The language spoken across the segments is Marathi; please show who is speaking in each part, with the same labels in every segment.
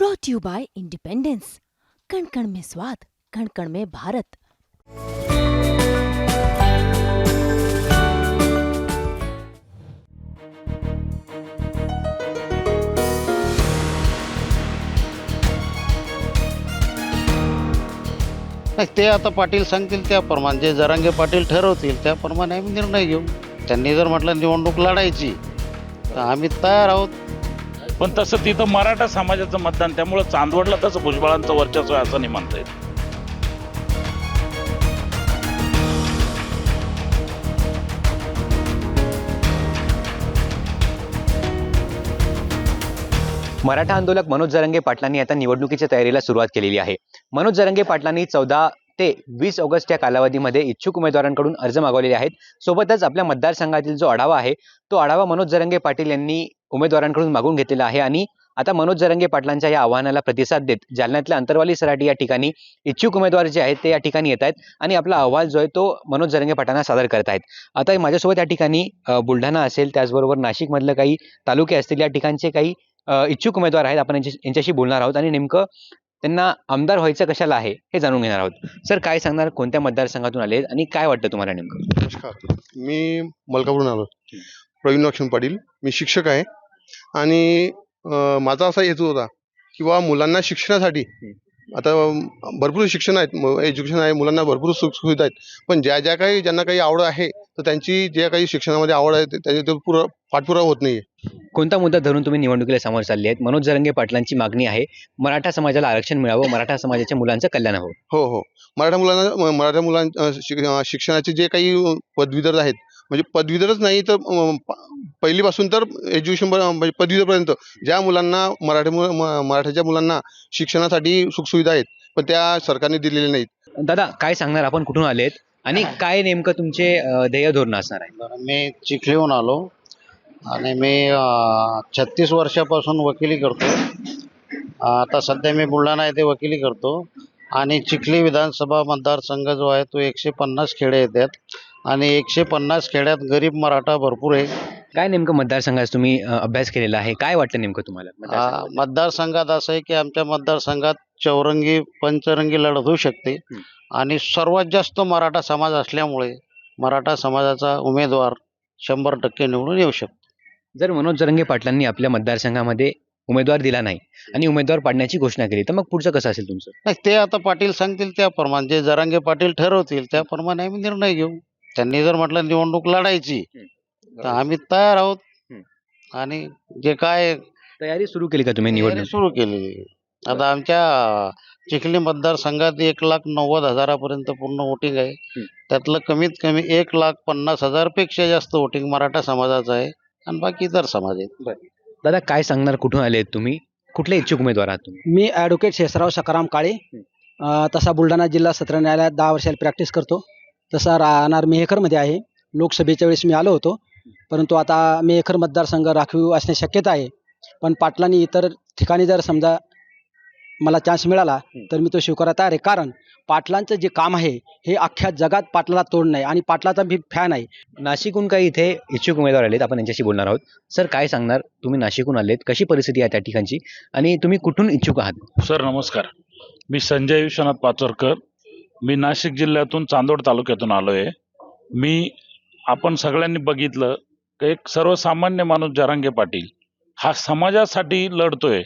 Speaker 1: ब्रॉट यू बाय इंडिपेंडेंस कण कण में स्वाद कण कण में भारत
Speaker 2: नाही ते आता पाटील सांगतील त्याप्रमाणे जे जरांगे पाटील ठरवतील त्याप्रमाणे आम्ही निर्णय घेऊ. त्यांनी जर म्हटलं निवडणूक लढायची तर आम्ही तयार आहोत.
Speaker 3: पण तसं तिथं मराठा समाजाचं मतदान त्यामुळं चांदवडला तसं भुजबळांचं वर्चस्व आहे असं नाही म्हणता येत
Speaker 4: मराठा आंदोलक मनोज जरंगे पाटलांनी आता निवडणुकीच्या तयारीला सुरुवात केलेली आहे. मनोज जरंगे पाटलांनी चौदा ते वीस ऑगस्ट या कालावधीमध्ये इच्छुक उमेदवारांकडून अर्ज मागवलेले आहेत. सोबतच आपल्या मतदारसंघातील जो आढावा आहे तो आढावा मनोज जरंगे पाटील यांनी उमेदवारांकडून मागून घेतलेला आहे आणि आता मनोज जरंगे पाटलांच्या या आव्हानाला प्रतिसाद देत जालन्यातल्या अंतरवाली सराटी या ठिकाणी इच्छुक उमेदवार जे आहेत ते या ठिकाणी येत आहेत आणि आपला अहवाल जो आहे तो मनोज जरंगे पाटलांना सादर करत आहेत. आता माझ्यासोबत या ठिकाणी बुलढाणा असेल त्याचबरोबर नाशिकमधलं काही तालुके असतील या ठिकाणचे काही इच्छुक उमेदवार आहेत आपण यांच्या- यांच्याशी बोलणार आहोत आणि नेमकं त्यांना आमदार व्हायचं कशाला आहे हे जाणून घेणार आहोत. सर काय सांगणार कोणत्या मतदारसंघातून आले आणि काय वाटतं तुम्हाला नेमकं?
Speaker 5: नमस्कार. मी मलकापूरून आलो. प्रवीण लक्ष्मण पाटील. मी शिक्षक आहे. आणि माझा असा हेतू होता की बा मुलांना शिक्षणासाठी आता भरपूर शिक्षण आहेत एज्युकेशन आहे मुलांना भरपूर सुख सुविधा आहेत पण ज्या ज्या काही ज्यांना काही आवड आहे तर त्यांची ज्या काही शिक्षणामध्ये आवड आहे ते- त्याचे ते पुरा पाठपुरावा होत नाहीये.
Speaker 4: कोणता मुद्दा धरून तुम्ही निवडणुकीला समोर चालले आहेत? मनोज जरंगे पाटलांची मागणी आहे मराठा समाजाला आरक्षण मिळावं मराठा समाजाच्या मुलांचं कल्याण हवं.
Speaker 5: हो हो. मराठा मुलांना मराठा मुलां शिक्षणाचे जे काही पदवीधर आहेत म्हणजे पदवीधरच नाही तर पहिलीपासून तर एज्युकेशन म्हणजे पदवीधरपर्यंत. ज्या मुलांना मराठी म- मराठ्याच्या मुलांना शिक्षणासाठी सुखसुविधा आहेत पण त्या सरकारने दिलेल्या नाहीत.
Speaker 4: दादा काय सांगणार? आपण कुठून आलेत? आणि काय नेमकं तुमचे ध्येय धोरण असणार आहे?
Speaker 2: मी चिखलीहून आलो आणि मी छत्तीस वर्षापासून वकिली करतो. आता सध्या मी बुलढाणा येथे वकिली करतो. आणि चिखली विधानसभा मतदारसंघ जो आहे तो एकशे पन्नास खेडे येतात. आणि एकशे पन्नास खेड्यात गरीब मराठा भरपूर आहे.
Speaker 4: काय नेमकं मतदारसंघात तुम्ही अ, अभ्यास केलेला आहे? काय वाटतं नेमकं तुम्हाला
Speaker 2: आ? मतदारसंघात असं आहे की आमच्या मतदारसंघात चौरंगी पंचरंगी लढत होऊ शकते.
Speaker 4: हं.
Speaker 2: आणि सर्वात जास्त मराठा समाज असल्यामुळे मराठा समाजाचा उमेदवार शंभर टक्के निवडून येऊ शकतो.
Speaker 4: जर मनोज जरंगे पाटलांनी आपल्या मतदारसंघामध्ये उमेदवार दिला नाही आणि उमेदवार पाडण्याची घोषणा केली तर मग पुढचं कसं असेल तुमचं?
Speaker 2: नाही ते आता पाटील सांगतील त्याप्रमाणे. जे जरांगे पाटील ठरवतील त्याप्रमाणे आम्ही निर्णय घेऊ. त्यांनी जर म्हटलं निवडणूक लढायची तर आम्ही तयार आहोत.
Speaker 4: हं.
Speaker 2: आणि जे काय
Speaker 4: तयारी सुरू केली का तुम्ही
Speaker 2: तयारी
Speaker 4: निवडणूक?
Speaker 2: सुरू आहे. आता आमच्या चिखली मतदारसंघात एक लाख नव्वद हजारापर्यंत पूर्ण वोटिंग आहे. त्यातलं कमीत कमी एक लाख पन्नास हजारपेक्षा जास्त वोटिंग मराठा समाजाचं आहे आणि बाकी इतर समाज आहेत.
Speaker 4: दादा काय सांगणार? कुठून आले तुम्ही? कुठले इच्छुक उमेदवार आहात तुम्ही?
Speaker 6: मी ॲडव्होकेट शेषराव सकाराम काळे. अ, तसा बुलढाणा जिल्हा सत्र न्यायालयात दहा वर्षाला प्रॅक्टिस करतो. तसा राहणार मेहकरमध्ये आहे. लोकसभेच्या वेळेस मी आलो होतो. परंतु आता मेहकर मतदारसंघ राखीव असण्याची शक्यता आहे. पण पाटलांनी इतर ठिकाणी जर समजा मला चान्स मिळाला तर मी तो स्वीकारायला तयार आहे. कारण पाटलांचं जे काम आहे हे अख्ख्या जगात पाटलाला तोड नाही आणि पाटलाचा मी फॅन आहे.
Speaker 4: नाशिकहून काही इथे इच्छुक उमेदवार आलेत आपण यांच्याशी बोलणार आहोत. सर काय सांगणार? तुम्ही नाशिकहून आलेत कशी परिस्थिती आहे त्या ठिकाणची? आणि तुम्ही कुठून इच्छुक आहात?
Speaker 3: सर नमस्कार. मी संजय विश्वनाथ पाचोरकर. मी नाशिक जिल्ह्यातून चांदोड तालुक्यातून आलो आहे मी आपण सगळ्यांनी बघितलं की एक सर्वसामान्य माणूस जरांगे पाटील हा समाजासाठी लढतोय.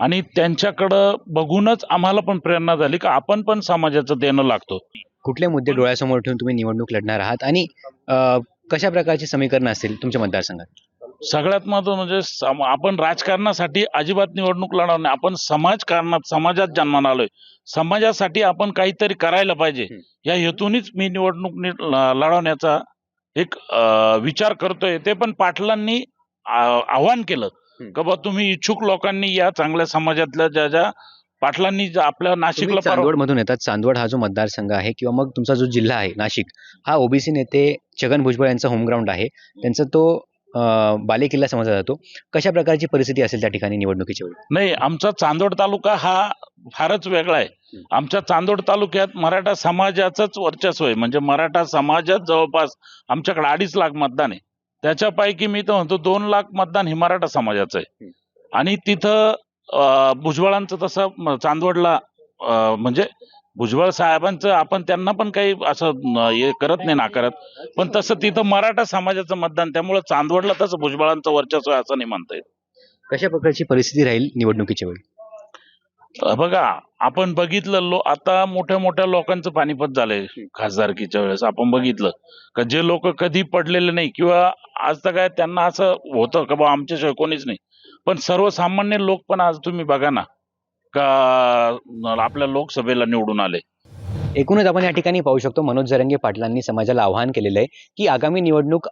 Speaker 3: आणि त्यांच्याकडं बघूनच आम्हाला पण प्रेरणा झाली की आपण पण समाजाचं देणं लागतो.
Speaker 4: कुठले मुद्दे डोळ्यासमोर ठेवून तुम्ही निवडणूक लढणार आहात? आणि कशा प्रकारची समीकरण असतील तुमच्या मतदारसंघात?
Speaker 3: सगळ्यात महत्त्व म्हणजे आपण राजकारणासाठी अजिबात निवडणूक लढवणार नाही. आपण समाजकारणात समाजात जन्माला आलोय. समाजासाठी आपण काहीतरी करायला पाहिजे. या हेतूनच मी निवडणूक लढवण्याचा एक विचार करतोय. ते पण पाटलांनी आव्हान केलं. का बा तुम्ही इच्छुक लोकांनी या चांगल्या समाजातल्या ज्या ज्या पाटलांनी आपल्या नाशिकला
Speaker 4: चांदवड मधून येतात. चांदवड हा जो मतदारसंघ आहे किंवा मग तुमचा जो जिल्हा आहे नाशिक हा ओबीसी नेते छगन भुजबळ यांचा होमग्राऊंड आहे. त्यांचा तो बालेकिल्ला समजला जातो कशा प्रकारची परिस्थिती असेल त्या ठिकाणी निवडणुकीच्या वेळी?
Speaker 3: नाही आमचा चांदोड तालुका हा फारच वेगळा आहे. आमच्या चांदोड तालुक्यात मराठा समाजाचंच वर्चस्व आहे. म्हणजे मराठा समाजात जवळपास आमच्याकडे अडीच लाख मतदान आहे. त्याच्यापैकी मी तर म्हणतो दोन लाख मतदान हे मराठा समाजाचं आहे. आणि तिथं भुजबळांचं तसं चांदवडला म्हणजे भुजबळ साहेबांचं आपण त्यांना पण काही असं हे करत नाही नाकारत. पण तसं तिथं मराठा समाजाचं मतदान त्यामुळे चांदवडला तसं भुजबळांचं वर्चस्व आहे असं नाही म्हणता येत
Speaker 4: कशा प्रकारची परिस्थिती राहील निवडणुकीच्या वेळी?
Speaker 3: बघा आपण बघितलं लो आता मोठ्या मोठ्या लोकांचं पानिपत झालंय खासदारकीच्या वेळेस आपण बघितलं. का जे लोक कधी पडलेले नाही किंवा आज तर काय त्यांना असं होतं का बा आमच्याशिवाय कोणीच नाही. पण सर्वसामान्य लोक पण आज तुम्ही बघा ना का आपल्या लोकसभेला निवडून आले?
Speaker 4: एकूणच आपण या ठिकाणी पाहू शकतो मनोज जरंगे पाटलांनी समाजाला आवाहन केलेलं आहे की आगामी निवडणूक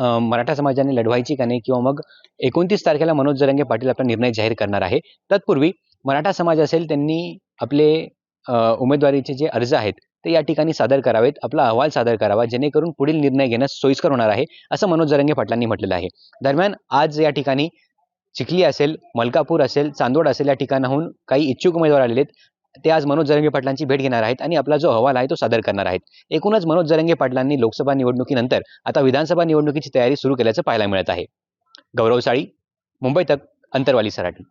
Speaker 4: मराठा समाजाने लढवायची का नाही किंवा मग एकोणतीस तारखेला मनोज जरंगे पाटील आपला निर्णय जाहीर करणार आहे. तत्पूर्वी मराठा समाज असेल त्यांनी आपले उमेदवारीचे जे अर्ज आहेत ते या ठिकाणी सादर करावेत आपला अहवाल सादर करावा जेणेकरून पुढील निर्णय घेण्यास सोयीस्कर होणार आहे असं मनोज जरंगे पाटलांनी म्हटलेलं आहे. दरम्यान आज या ठिकाणी चिखली असेल मलकापूर असेल चांदोड असेल या ठिकाणाहून काही इच्छुक उमेदवार आलेले आहेत. ते आज मनोज जरंगे पाटलांची भेट घेणार आहेत आणि आपला जो अहवाल आहे तो सादर करणार आहेत. एकूणच मनोज जरंगे पाटलांनी लोकसभा निवडणुकीनंतर आता विधानसभा निवडणुकीची तयारी सुरू केल्याचं पाहायला मिळत आहे. गौरव साळी मुंबई तक अंतरवाली सराठी